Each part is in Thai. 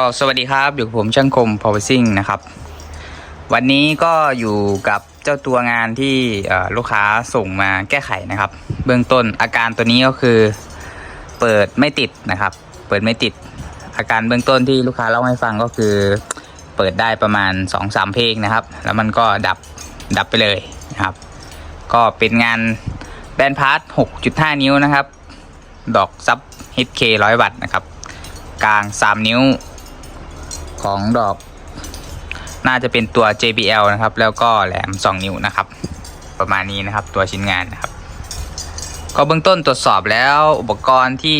ก็สวัสดีครับอยู่กับผมช่างคม power s i n g นะครับ วันนี้ก็อยู่กับเจ้าตัวงานที่ลูกค้าส่งมาแก้ไขนะครับ เบื้องต้นอาการตัวนี้ก็คือ เปิดไม่ติดนะครับ เปิดไม่ติด อาการเบื้องต้นที่ลูกค้าเล่าให้ฟังก็คือ เปิดได้ประมาณ2-3เพลงนะครับ แล้วมันก็ดับดับไปเลยนะครับ ก็เป็นงานแบนพาร์ท6.5 นิ้วนะครับ ดอกซับ HK 100 วัตต์นะครับกลาง 3 นิ้ว ของดอก น่าจะเป็นตัว JBL นะครับ แล้วก็แหลม 2 นิ้วนะครับ ประมาณนี้นะครับตัวชิ้นงานนะครับ ก็เบื้องต้นตรวจสอบแล้วอุปกรณ์ที่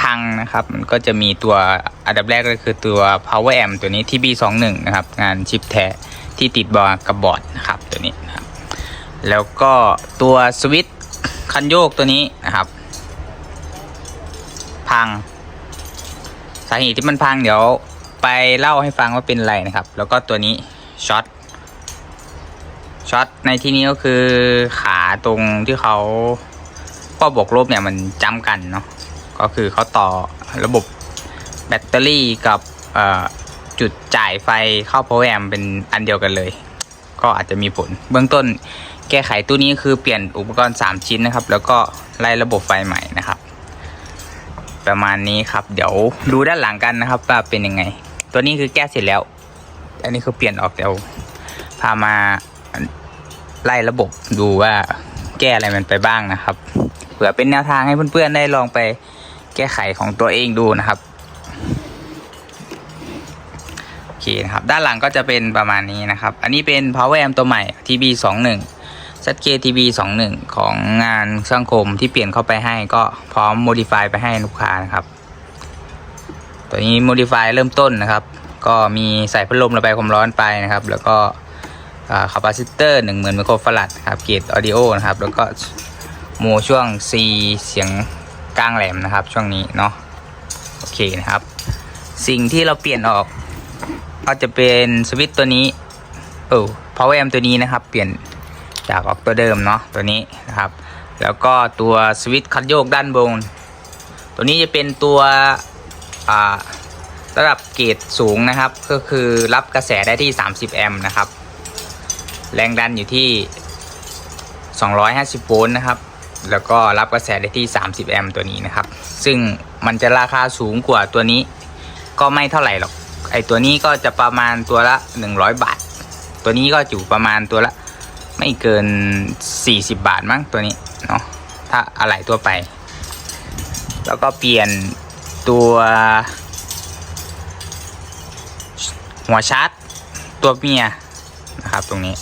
พังนะครับ มันก็จะมีตัวอันดับแรกก็คือตัว power amp ตัวนี้ TB21 นะครับ งานชิปแท้ที่ติดบอร์กับบอร์ดนะครับตัวนี้นะครับ แล้วก็ตัวสวิตช์คันโยกตัวนี้นะครับ พัง สาเหตุที่มันพังเดี๋ยว ไปเล่าให้ฟังว่าเป็นไรนะครับ แล้วก็ตัวนี้ช็อตช็อตในที่นี้ก็คือขาตรงที่เขาข้อบวกลบเนี่ยมันจ้ำกันเนาะก็คือเขาต่อระบบแบตเตอรี่กับจุดจ่ายไฟเข้า power amp เป็นอันเดียวกันเลย ก็อาจจะมีผล เบื้องต้นแก้ไขตู้นี้คือเปลี่ยนอุปกรณ์ 3 ชิ้นนะครับ แล้วก็ไล่ระบบไฟใหม่นะครับ ประมาณนี้ครับ เดี๋ยวดูด้านหลังกันนะครับว่าเป็นยังไง ตัวนี้คือแก้เสร็จแล้ว อันนี้คือเปลี่ยนออกเดี๋ยวพามาไล่ระบบดูว่าแก้อะไรมันไปบ้างนะครับ เผื่อเป็นแนวทางให้เพื่อนๆได้ลองไปแก้ไขของตัวเองดูนะครับโอเคนะครับ ด้านหลังก็จะเป็นประมาณนี้นะครับ อันนี้เป็น power amp ตัวใหม่ TB21 ZKTB 21ของงานช่างคมที่เปลี่ยนเข้าไปให้ก็พร้อม modify ไปให้ลูกค้านะครับ ตัวนี้ modify เริ่มต้นนะครับ ก็มีใส่พัดลมระบายความร้อนไปนะครับ แล้วก็คาปาซิเตอร์10,000ไมโครฟาราดครับเกตออดิโอนะครับ แล้วก็โมช่วง C เสียงกลางแหลมนะครับ ช่วงนี้เนาะโอเคนะครับ สิ่งที่เราเปลี่ยนออก ก็จะเป็นสวิตตัวนี้เออ power amp ตัวนี้นะครับ เปลี่ยนจากออกตัวเดิมเนาะตัวนี้นะครับ แล้วก็ตัวสวิตคัดโยกด้านบน ตัวนี้จะเป็นตัว ระดับเกรดสูงนะครับ ก็คือรับกระแสได้ที่ 30 แอมป์นะครับ แรงดันอยู่ที่ 250 โวลต์นะครับ แล้วก็รับกระแสได้ที่ 30 แอมป์ตัวนี้นะครับ ซึ่งมันจะราคาสูงกว่าตัวนี้ก็ไม่เท่าไหร่หรอก ไอตัวนี้ก็จะประมาณตัวละ 100 บาท ตัวนี้ก็อยู่ประมาณตัวละไม่เกิน 40 บาทมั้งตัวนี้เนาะ ถ้าอะไหล่ตัวไป แล้วก็เปลี่ยน ตัวหัวชาร์จตัวเมียนะครับตรงนี้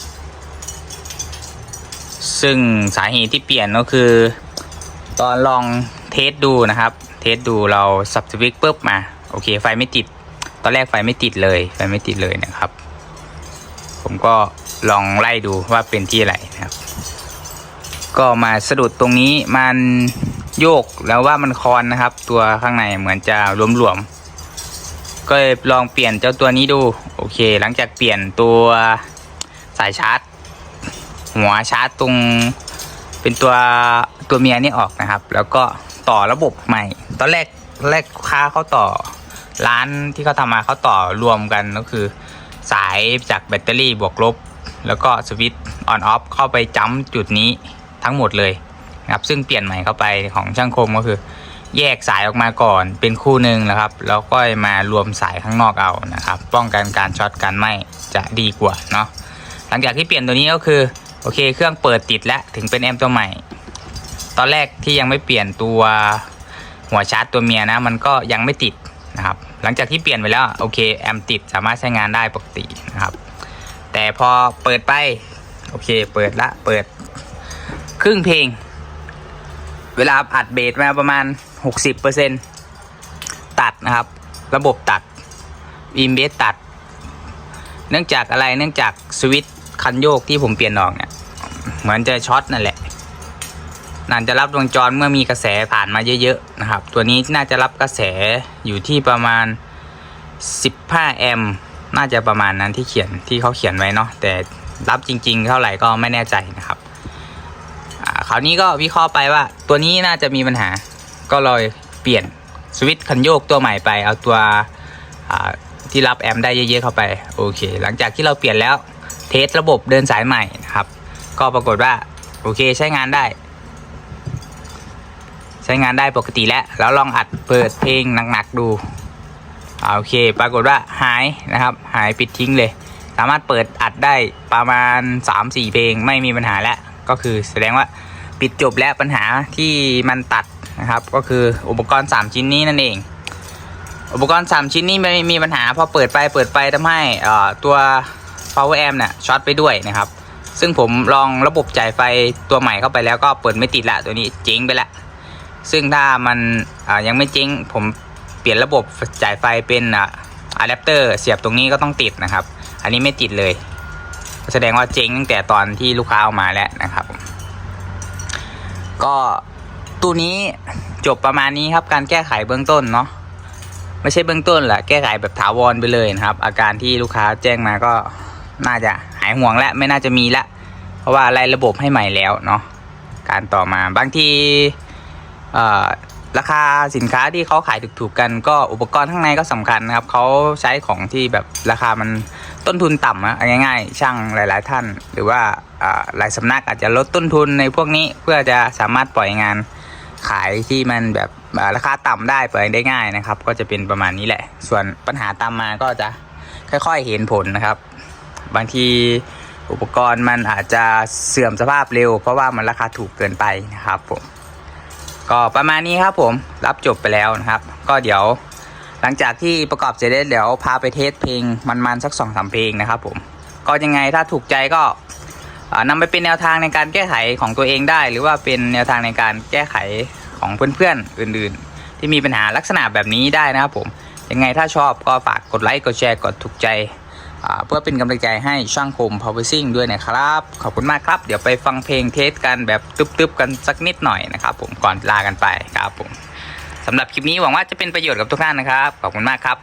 ซึ่งสาเหตุที่เปลี่ยนก็คือ ตอนลองเทสดูนะครับ เทสดูเราสับสวิตช์ปุ๊บมา โอเค ไฟไม่ติด ตอนแรกไฟไม่ติดเลย ไฟไม่ติดเลยนะครับ ผมก็ลองไล่ดูว่าเป็นที่อะไรนะครับ ก็มาสะดุดตรงนี้มัน โยกแล้วว่ามันคอนนะครับ ตัวข้างในเหมือนจะหลวมๆก็เลยลองเปลี่ยนเจ้าตัวนี้ดู โอเค หลังจากเปลี่ยนตัวสายชาร์จ หัวชาร์จตรงเป็นตัวตัวเมียนี่ออกนะครับ แล้วก็ต่อระบบใหม่ ตอนแรกแรกลูกค้าเขาต่อร้านที่เขาทำมาเขาต่อรวมกันก็คือ สายจากแบตเตอรี่บวกลบ แล้วก็สวิตช์ออนออฟเข้าไปจ้ำจุดนี้ทั้งหมดเลย นะครับ ซึ่งเปลี่ยนใหม่เข้าไปของช่างคมก็คือ แยกสายออกมาก่อนเป็นคู่หนึ่งนะครับ แล้วก็มารวมสายข้างนอกเอานะครับ ป้องกันการช็อตการไหม้จะดีกว่าเนาะหลังจากที่เปลี่ยนตัวนี้ก็คือโอเค เครื่องเปิดติดแล้วถึงเป็นแอมป์ตัวใหม่ ตอนแรกที่ยังไม่เปลี่ยนตัวหัวชาร์จตัวเมียนะ มันก็ยังไม่ติดนะครับ หลังจากที่เปลี่ยนไปแล้วโอเคแอมป์ติดสามารถใช้งานได้ปกตินะครับ แต่พอเปิดไปโอเค เปิดละเปิด ครึ่งเพลง เวลาอัดเบสมาประมาณ 60%ตัดนะครับ ระบบตัดอินเบสตัด เนื่องจากอะไรเนื่องจากสวิตช์คันโยกที่ผมเปลี่ยนออกเนี่ยเหมือนจะช็อตนั่นแหละน่าจะรับวงจรเมื่อมีกระแสผ่านมาเยอะๆนะครับ ตัวนี้น่าจะรับกระแสอยู่ที่ประมาณ 15 แอมป์น่าจะประมาณนั้นที่เขียนที่เขาเขียนไว้เนาะแต่รับจริง ๆ เท่าไหร่ก็ไม่แน่ใจนะครับ คราวนี้ก็วิเคราะห์ไปว่า ตัวนี้น่าจะมีปัญหา ก็เลยเปลี่ยนสวิตช์คันโยกตัวใหม่ไป เอาตัวที่รับแอมได้เยอะๆเข้าไป โอเค หลังจากที่เราเปลี่ยนแล้วเทสระบบเดินสายใหม่นะครับ ก็ปรากฏว่าโอเคใช้งานได้ ใช้งานได้ปกติแล้ว แล้วลองอัดเปิดเพลงหนักๆดูโอเค ปรากฏว่าหายนะครับ หายปิดทิ้งเลย สามารถเปิดอัดได้ประมาณ 3-4 เพลงไม่มีปัญหาแล้ว ก็คือแสดงว่า ปิดจบแล้วปัญหาที่มันตัดนะครับ ก็คืออุปกรณ์ 3 ชิ้นนี้นั่นเอง อุปกรณ์ 3 ชิ้นนี้ไม่มีปัญหาพอเปิดไปเปิดไปทำให้ตัว power amp เนี่ยช็อตไปด้วยนะครับ ซึ่งผมลองระบบจ่ายไฟตัวใหม่เข้าไปแล้วก็เปิดไม่ติดละตัวนี้เจ๊งไปละ ซึ่งถ้ามันยังไม่เจ๊งผมเปลี่ยนระบบจ่ายไฟเป็นอ่าอะแดปเตอร์เสียบตรงนี้ก็ต้องติดนะครับ อันนี้ไม่ติดเลย แสดงว่าเจ๊งตั้งแต่ตอนที่ลูกค้าเอามาแล้วนะครับ ก็ตัวนี้จบประมาณนี้ครับการแก้ไขเบื้องต้นเนาะไม่ใช่เบื้องต้นแหละแก้ไขแบบถาวรไปเลยนะครับ อาการที่ลูกค้าแจ้งมาก็น่าจะหายห่วงแล้วไม่น่าจะมีละ เพราะว่าไล่ระบบให้ใหม่แล้วเนาะการต่อมาบางทีเอ่อ ราคาสินค้าที่เขาขายถูกๆกันก็อุปกรณ์ข้างในก็สำคัญนะครับเขาใช้ของที่แบบราคามันต้นทุนต่ำอะง่ายๆ ช่างหลาย ๆ ท่าน หรือว่าอ่าหลายสำนักอาจจะลดต้นทุนในพวกนี้เพื่อจะสามารถปล่อยงานขายที่มันแบบราคาต่ำได้ปล่อยได้ง่ายนะครับ ก็จะเป็นประมาณนี้แหละ ส่วนปัญหาตามมาก็จะค่อยๆเห็นผลนะครับ บางทีอุปกรณ์มันอาจจะเสื่อมสภาพเร็ว เพราะว่ามันราคาถูกเกินไปนะครับผม ก็ประมาณนี้ครับผมรับจบไปแล้วนะครับ ก็เดี๋ยวหลังจากที่ประกอบเสร็จแล้วเดี๋ยวพาไปเทสเพลงมันๆสักสองสามเพลงนะครับผมก็ยังไงถ้าถูกใจก็อ่านำไปเป็นแนวทางในการแก้ไขของตัวเองได้ หรือว่าเป็นแนวทางในการแก้ไขของเพื่อนๆอื่น ๆ ที่มีปัญหาลักษณะแบบนี้ได้นะครับผมยังไงถ้าชอบก็ฝากกดไลค์กดแชร์กดถูกใจ เพื่อเป็นกำลังใจให้ช่างคม Power s i n g ด้วยนะครับ ขอบคุณมากครับ เดี๋ยวไปฟังเพลงเทสกันแบบตึบๆกันสักนิดหน่อยนะครับ ผมก่อนลากันไปครับผมสำหรับคลิปนี้หวังว่าจะเป็นประโยชน์กับทุกท่านนะครับ ขอบคุณมากครับ